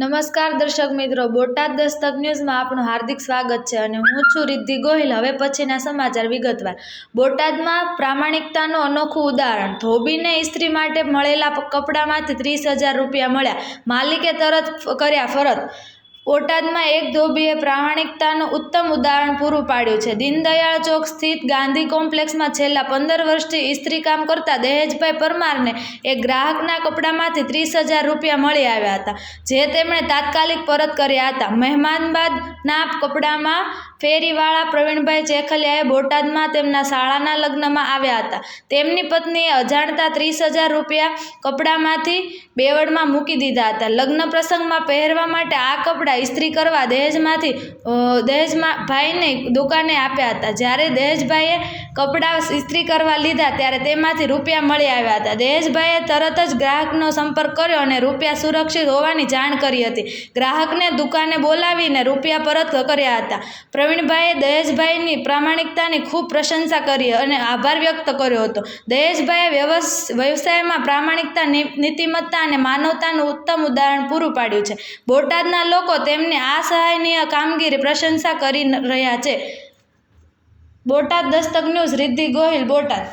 નમસ્કાર દર્શક મિત્રો, બોટાદ દસ્તક ન્યૂઝમાં આપનું હાર્દિક સ્વાગત છે અને હું છું રિદ્ધિ ગોહિલ. હવે પછીના સમાચાર વિગતવાર. બોટાદમાં પ્રામાણિકતાનું અનોખું ઉદાહરણ. ધોબીને ઇસ્ત્રી માટે મળેલા કપડામાંથી ત્રીસ હજાર રૂપિયા મળ્યા. માલિકે તરત કર્યા ફરત બોટાદમાં એક ધોબીએ પ્રામાણિકતાનું ઉત્તમ ઉદાહરણ પૂરું પાડ્યું છે. દીનદયાળ ચોક સ્થિત ગાંધી કોમ્પ્લેક્સમાં છેલ્લા પંદર વર્ષથી ઇસ્ત્રી કામ કરતા દહેજભાઈ પરમારને એક ગ્રાહકના કપડામાંથી ત્રીસ હજાર રૂપિયા મળી આવ્યા હતા, જે તેમણે તાત્કાલિક પરત કર્યા હતા. મહેમાનબાદના કપડામાં ફેરીવાળા પ્રવીણભાઈ ચેખલિયાએ બોટાદમાં તેમના શાળાના લગ્નમાં આવ્યા હતા. તેમની પત્નીએ અજાણતા ત્રીસ હજાર રૂપિયા કપડામાંથી બેવડમાં મૂકી દીધા હતા. લગ્ન પ્રસંગમાં પહેરવા માટે આ કપડાં ઇસ્ત્રી કરવા દહેજમાંથી દહેજમાં ભાઈને દુકાને આપ્યા હતા. જ્યારે દહેજભાઈએ કપડાં ઇસ્ત્રી કરવા લીધા, ત્યારે તેમાંથી રૂપિયા મળી આવ્યા હતા. દહેજભાઈએ તરત જ ગ્રાહકનો સંપર્ક કર્યો અને રૂપિયા સુરક્ષિત હોવાની જાણ કરી હતી. ગ્રાહકને દુકાને બોલાવીને રૂપિયા પરત કર્યા હતા. પ્રવીણભાઈએ દહેજભાઈની પ્રામાણિકતાની ખૂબ પ્રશંસા કરી અને આભાર વ્યક્ત કર્યો હતો. દહેજભાઈએ વ્યવસ, વ્યવસાયમાં પ્રામાણિકતા નીતિમત્તા અને માનવતાનું ઉત્તમ ઉદાહરણ પૂરું પાડ્યું છે. બોટાદના લોકો તેમની આ સહાયનીય કામગીરી પ્રશંસા કરી રહ્યા છે. બોટાદ દસ્તક ન્યૂઝ રિદ્ધિ ગોહિલ બોટાદ